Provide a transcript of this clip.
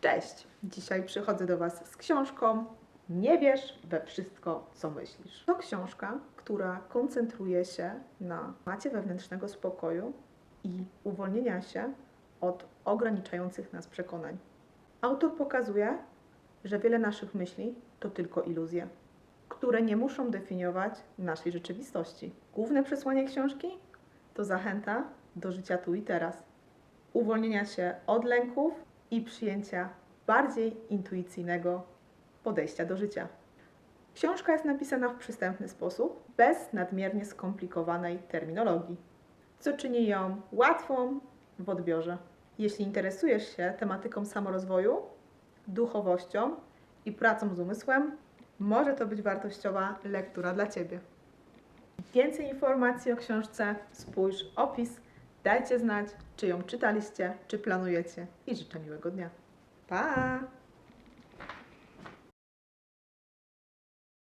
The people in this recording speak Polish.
Cześć! Dzisiaj przychodzę do Was z książką Nie wiesz we wszystko, co myślisz. To książka, która koncentruje się na macie wewnętrznego spokoju i uwolnienia się od ograniczających nas przekonań. Autor pokazuje, że wiele naszych myśli to tylko iluzje, które nie muszą definiować naszej rzeczywistości. Główne przesłanie książki to zachęta do życia tu i teraz, uwolnienia się od lęków i przyjęcia bardziej intuicyjnego podejścia do życia. Książka jest napisana w przystępny sposób, bez nadmiernie skomplikowanej terminologii, co czyni ją łatwą w odbiorze. Jeśli interesujesz się tematyką samorozwoju, duchowością i pracą z umysłem, może to być wartościowa lektura dla Ciebie. Więcej informacji o książce spójrz opis. Dajcie znać, czy ją czytaliście, czy planujecie i życzę miłego dnia. Pa!